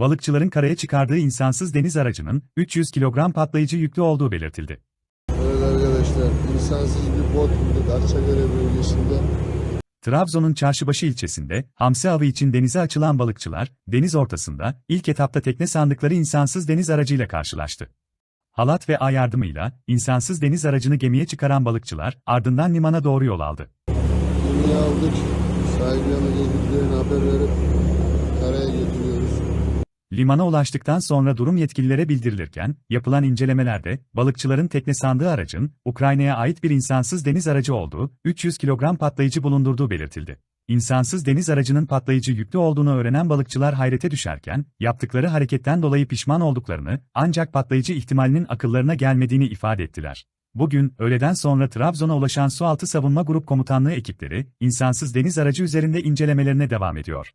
balıkçıların karaya çıkardığı insansız deniz aracının 300 kilogram patlayıcı yüklü olduğu belirtildi. Evet arkadaşlar, insansız bir bot bulduk Akçakale bölgesinde. Trabzon'un Çarşıbaşı ilçesinde, hamsi avı için denize açılan balıkçılar, deniz ortasında, ilk etapta tekne sandıkları insansız deniz aracıyla karşılaştı. Halat ve ağ yardımıyla, insansız deniz aracını gemiye çıkaran balıkçılar, ardından limana doğru yol aldı. Gemiyi aldık, yanına ekiplerine haber verip. Limana ulaştıktan sonra durum yetkililere bildirilirken, yapılan incelemelerde, balıkçıların tekne sandığı aracın, Ukrayna'ya ait bir insansız deniz aracı olduğu, 300 kilogram patlayıcı bulundurduğu belirtildi. İnsansız deniz aracının patlayıcı yüklü olduğunu öğrenen balıkçılar hayrete düşerken, yaptıkları hareketten dolayı pişman olduklarını, ancak patlayıcı ihtimalinin akıllarına gelmediğini ifade ettiler. Bugün, öğleden sonra Trabzon'a ulaşan Sualtı Savunma Grup Komutanlığı ekipleri, insansız deniz aracı üzerinde incelemelerine devam ediyor.